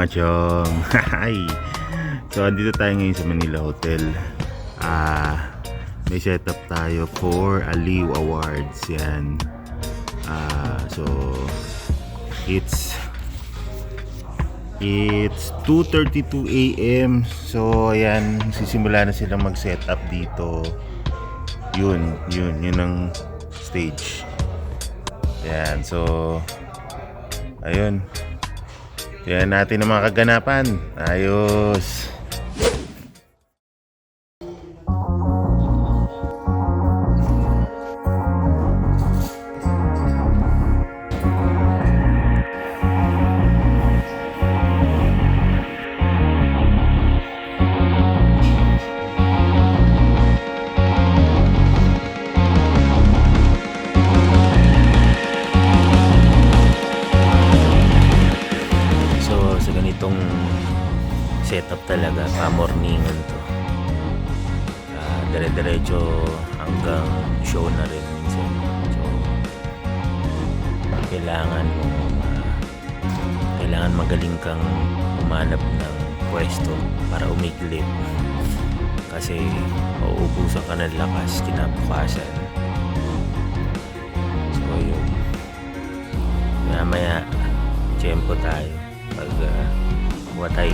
Mga chong. So andito tayo ngayon sa Manila Hotel. Ah, may setup tayo for Aliw Awards. Yan. Ah, so it's It's 2.32 a.m. So, ayan, sisimula na silang mag-setup dito. Yun, yun, yun ang stage. Ayan, so, ayun. Yan natin ang mga kaganapan. Ayos. Kailangan magaling kang umanap ng pwesto para umiglit. Kasi mauubusan ka ng lakas kinabukasan. So, yun. Maya-maya, tiyempo tayo pag uh, kuha tayo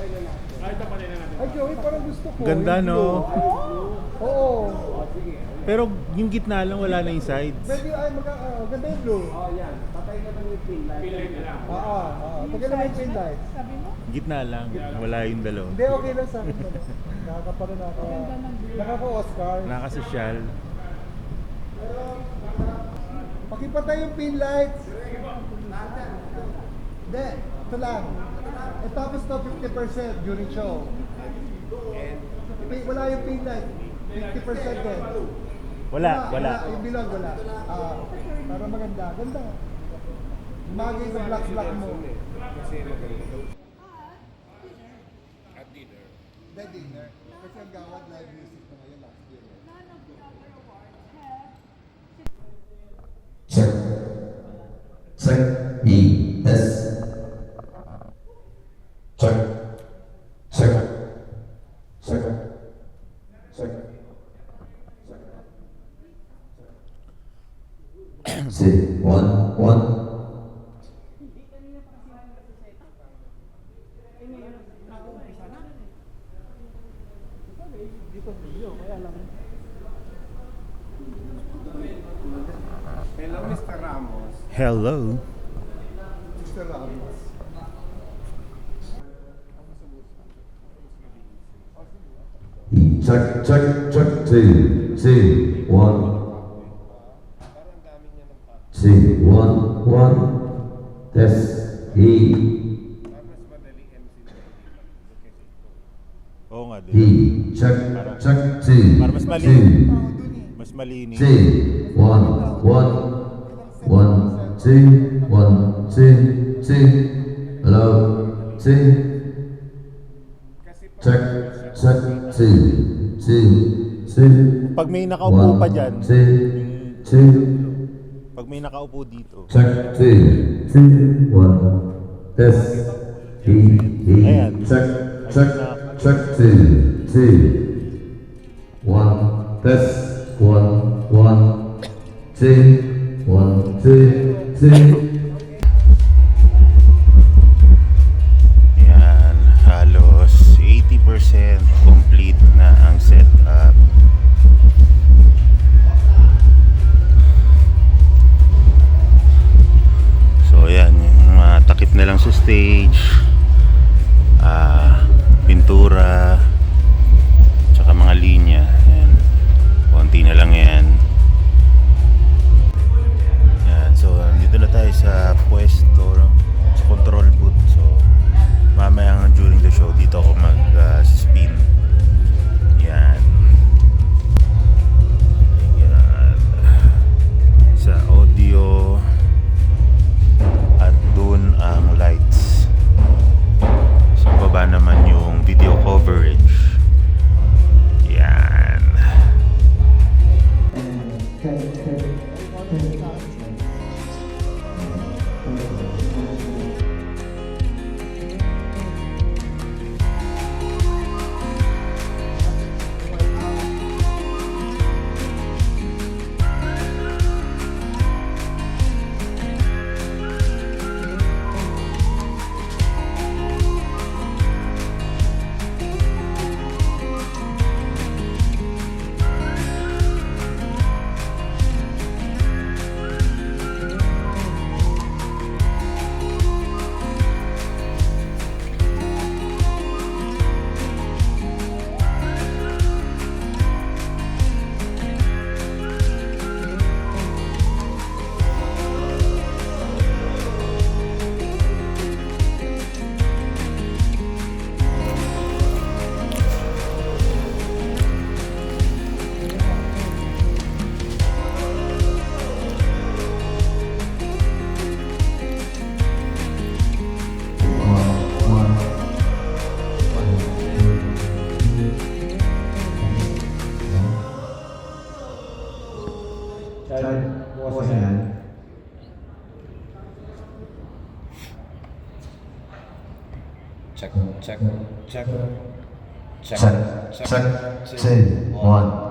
ilim. Ay, Joey, parang gusto ko. Ganda, Yung no? blue. Oo. Pero yung gitna lang, wala na yung sides. Pwede, ay, magka, ah, ganda yung blue. Oo, yan. Patay na lang yung pin light. Pin light na lang. Oo, oo. Patay naman yung pin light. Gitna lang, wala yung dalawa. Hindi, okay lang sa akin. to. Nakakaparoon na ako. Nakaka-Oscar. Nakasosyal. Pakipatay yung pin lights. Hindi, ito lang. Eh, tapos to 50% during show. Pi- Wala yung pin light. 50% din. Wala, wala. Yung bilog, wala. Ah, para maganda. Ganda. Bagay sa black-black mo. At dinner. Kasi ang gawad live music na ngayon last year. check check E C one one Hello, Mr. Ramos. Hello. Mr. Ramos. Check check check two two one C one one test E. Oo nga E din. check check two Para mas mali- two Mas malinis. C one one one two one two two hello? Two check check two two two Pag may nakaupo pa dyan, two two pag may nakaupo dito. Check. 2, 2, 1, test, E, Check, check, check. 2, 2, 1, test, 1, 1, 2, 1, 2, 2, check, check, check, check, Check, check, two, one.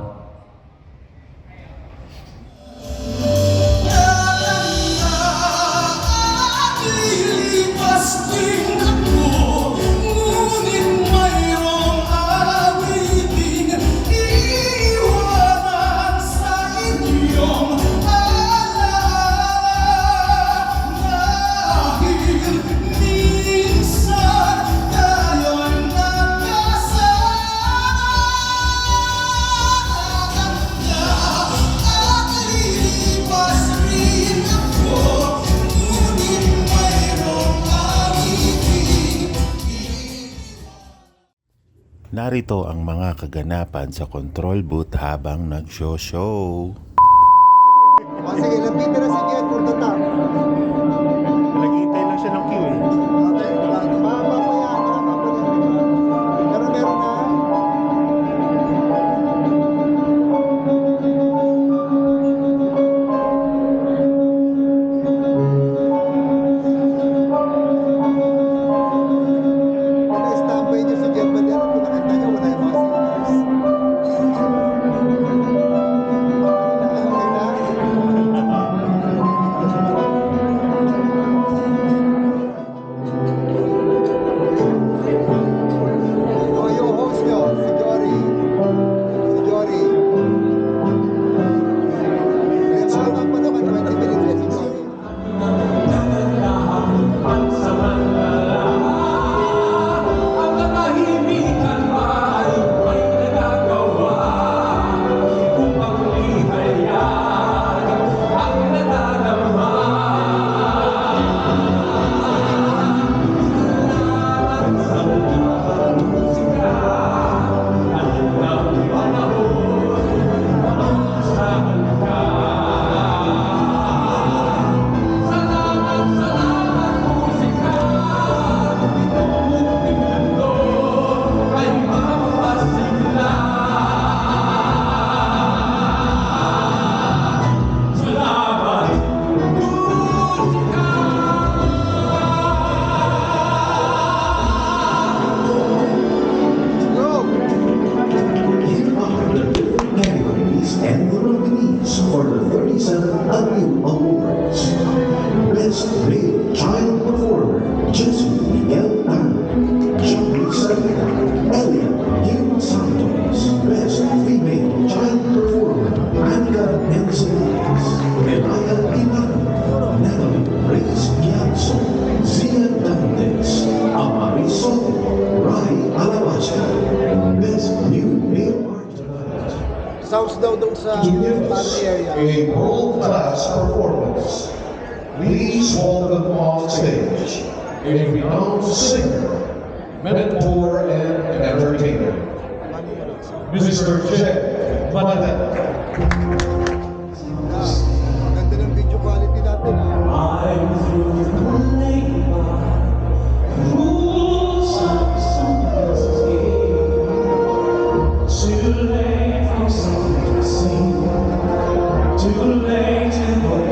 Narito ang mga kaganapan sa control booth habang nag-show-show. O sige, lapitan na si Jen for. he gives a world-class performance. Please welcome on stage a renowned singer, mentor, and entertainer, Mr. Jack Manette. I'm through. too late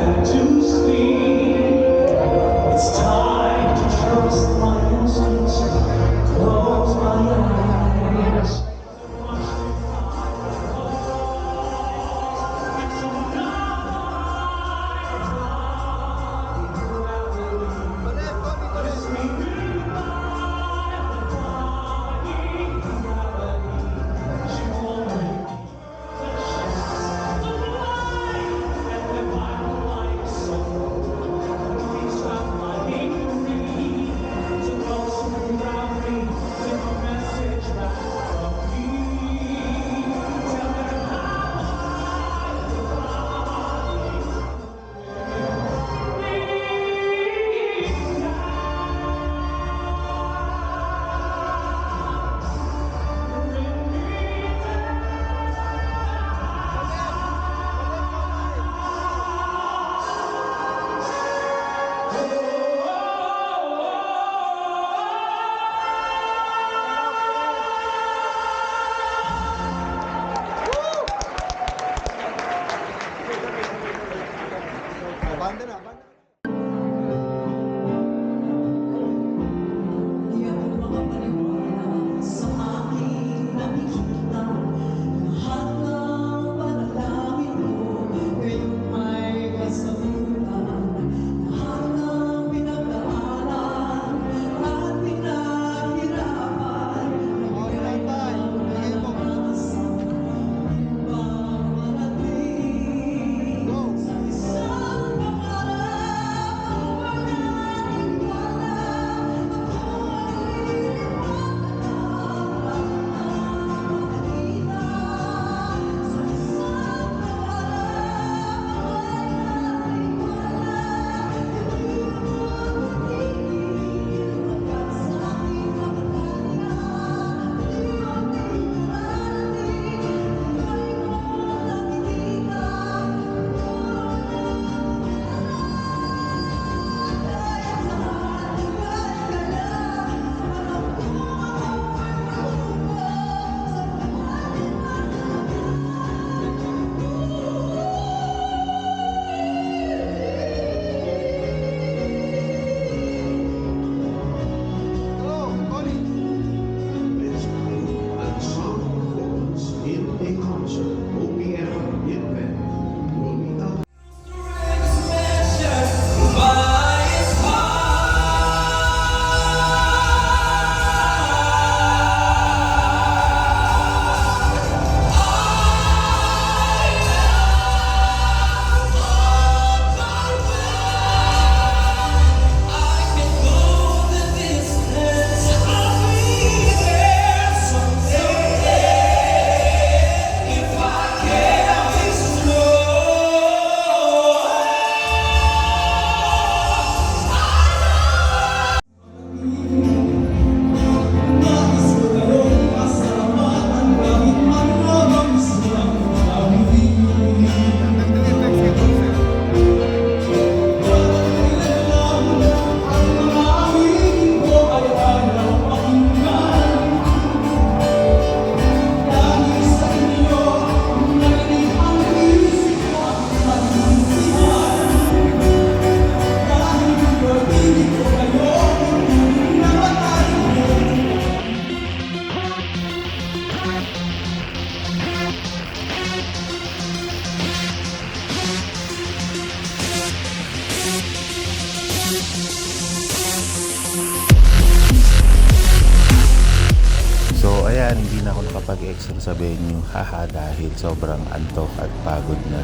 haha dahil sobrang antok at pagod na.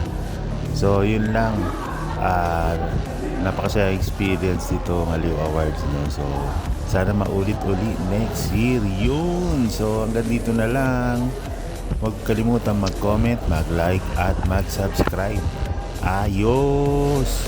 So yun lang. Uh, napakasaya experience dito ng Aliw Awards no? so sana maulit-uli next year yun. So hanggang dito na lang. Huwag kalimutan mag-comment, mag-like at mag-subscribe. Ayos!